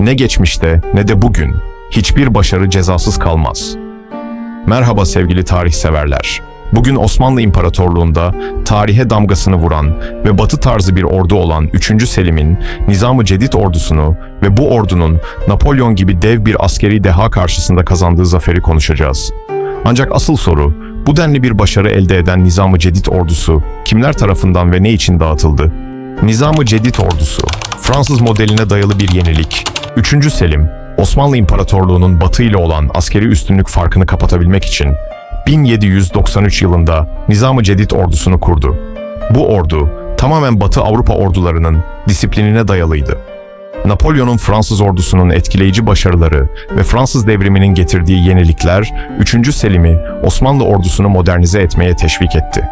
Ne geçmişte ne de bugün hiçbir başarı cezasız kalmaz. Merhaba sevgili tarih severler. Bugün Osmanlı İmparatorluğu'nda tarihe damgasını vuran ve batı tarzı bir ordu olan 3. Selim'in Nizam-ı Cedid ordusunu ve bu ordunun Napolyon gibi dev bir askeri deha karşısında kazandığı zaferi konuşacağız. Ancak asıl soru, bu denli bir başarı elde eden Nizam-ı Cedid ordusu kimler tarafından ve ne için dağıtıldı? Nizam-ı Cedid ordusu, Fransız modeline dayalı bir yenilik. 3. Selim, Osmanlı İmparatorluğu'nun batı ile olan askeri üstünlük farkını kapatabilmek için 1793 yılında Nizam-ı Cedid ordusunu kurdu. Bu ordu tamamen Batı Avrupa ordularının disiplinine dayalıydı. Napolyon'un Fransız ordusunun etkileyici başarıları ve Fransız devriminin getirdiği yenilikler 3. Selim'i Osmanlı ordusunu modernize etmeye teşvik etti.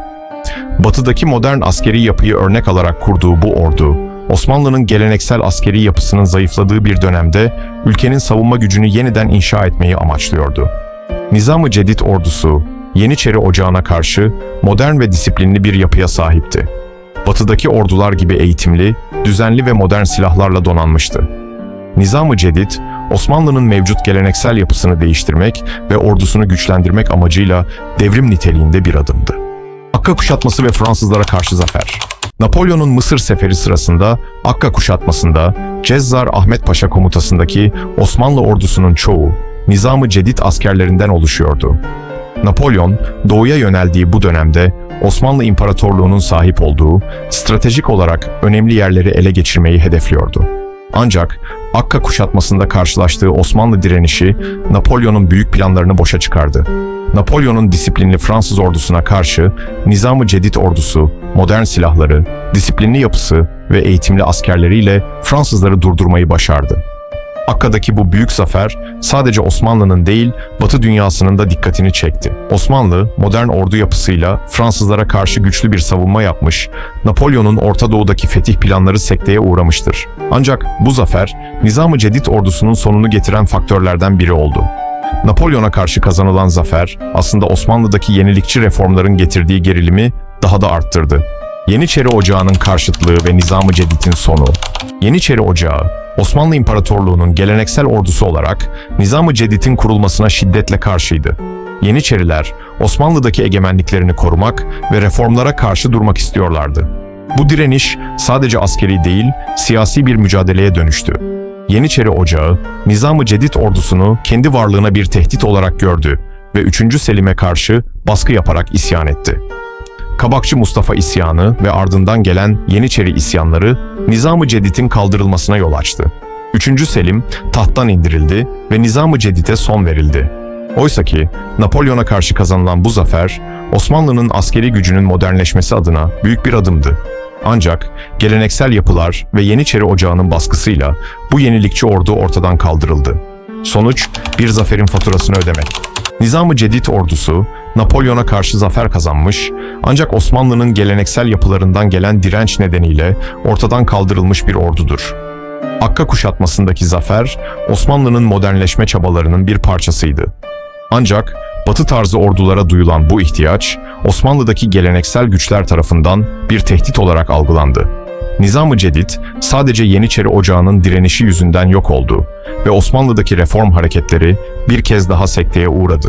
Batıdaki modern askeri yapıyı örnek alarak kurduğu bu ordu, Osmanlı'nın geleneksel askeri yapısının zayıfladığı bir dönemde ülkenin savunma gücünü yeniden inşa etmeyi amaçlıyordu. Nizam-ı Cedid ordusu, Yeniçeri Ocağı'na karşı modern ve disiplinli bir yapıya sahipti. Batıdaki ordular gibi eğitimli, düzenli ve modern silahlarla donanmıştı. Nizam-ı Cedid, Osmanlı'nın mevcut geleneksel yapısını değiştirmek ve ordusunu güçlendirmek amacıyla devrim niteliğinde bir adımdı. Akka kuşatması ve Fransızlara karşı zafer. Napolyon'un Mısır seferi sırasında Akka kuşatmasında Cezzar Ahmet Paşa komutasındaki Osmanlı ordusunun çoğu Nizam-ı Cedid askerlerinden oluşuyordu. Napolyon, doğuya yöneldiği bu dönemde Osmanlı İmparatorluğu'nun sahip olduğu stratejik olarak önemli yerleri ele geçirmeyi hedefliyordu. Ancak Akka kuşatmasında karşılaştığı Osmanlı direnişi Napolyon'un büyük planlarını boşa çıkardı. Napolyon'un disiplinli Fransız ordusuna karşı Nizam-ı Cedid ordusu, modern silahları, disiplinli yapısı ve eğitimli askerleriyle Fransızları durdurmayı başardı. Akka'daki bu büyük zafer sadece Osmanlı'nın değil, Batı dünyasının da dikkatini çekti. Osmanlı, modern ordu yapısıyla Fransızlara karşı güçlü bir savunma yapmış, Napolyon'un Orta Doğu'daki fetih planları sekteye uğramıştır. Ancak bu zafer, Nizam-ı Cedid ordusunun sonunu getiren faktörlerden biri oldu. Napolyon'a karşı kazanılan zafer, aslında Osmanlı'daki yenilikçi reformların getirdiği gerilimi daha da arttırdı. Yeniçeri Ocağı'nın karşıtlığı ve Nizam-ı Cedid'in sonu. Yeniçeri Ocağı, Osmanlı İmparatorluğu'nun geleneksel ordusu olarak Nizam-ı Cedid'in kurulmasına şiddetle karşıydı. Yeniçeriler, Osmanlı'daki egemenliklerini korumak ve reformlara karşı durmak istiyorlardı. Bu direniş sadece askeri değil, siyasi bir mücadeleye dönüştü. Yeniçeri Ocağı, Nizam-ı Cedid ordusunu kendi varlığına bir tehdit olarak gördü ve 3. Selim'e karşı baskı yaparak isyan etti. Kabakçı Mustafa isyanı ve ardından gelen Yeniçeri isyanları Nizam-ı Cedid'in kaldırılmasına yol açtı. 3. Selim tahttan indirildi ve Nizam-ı Cedid'e son verildi. Oysa ki Napolyon'a karşı kazanılan bu zafer Osmanlı'nın askeri gücünün modernleşmesi adına büyük bir adımdı. Ancak geleneksel yapılar ve Yeniçeri Ocağı'nın baskısıyla bu yenilikçi ordu ortadan kaldırıldı. Sonuç bir zaferin faturasını ödemek. Nizam-ı Cedid ordusu Napolyon'a karşı zafer kazanmış ancak Osmanlı'nın geleneksel yapılarından gelen direnç nedeniyle ortadan kaldırılmış bir ordudur. Akka kuşatmasındaki zafer Osmanlı'nın modernleşme çabalarının bir parçasıydı. Ancak Batı tarzı ordulara duyulan bu ihtiyaç Osmanlı'daki geleneksel güçler tarafından bir tehdit olarak algılandı. Nizam-ı Cedid sadece Yeniçeri Ocağı'nın direnişi yüzünden yok oldu ve Osmanlı'daki reform hareketleri bir kez daha sekteye uğradı.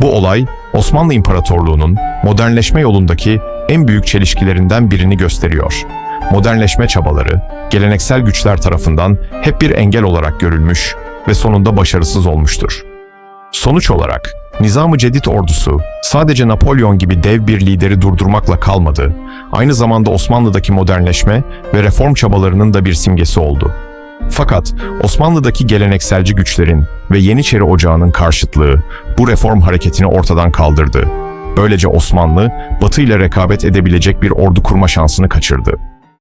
Bu olay Osmanlı İmparatorluğu'nun modernleşme yolundaki en büyük çelişkilerinden birini gösteriyor. Modernleşme çabaları geleneksel güçler tarafından hep bir engel olarak görülmüş ve sonunda başarısız olmuştur. Sonuç olarak Nizam-ı Cedid ordusu sadece Napolyon gibi dev bir lideri durdurmakla kalmadı, aynı zamanda Osmanlı'daki modernleşme ve reform çabalarının da bir simgesi oldu. Fakat Osmanlı'daki gelenekselci güçlerin ve Yeniçeri Ocağı'nın karşıtlığı bu reform hareketini ortadan kaldırdı. Böylece Osmanlı, Batı ile rekabet edebilecek bir ordu kurma şansını kaçırdı.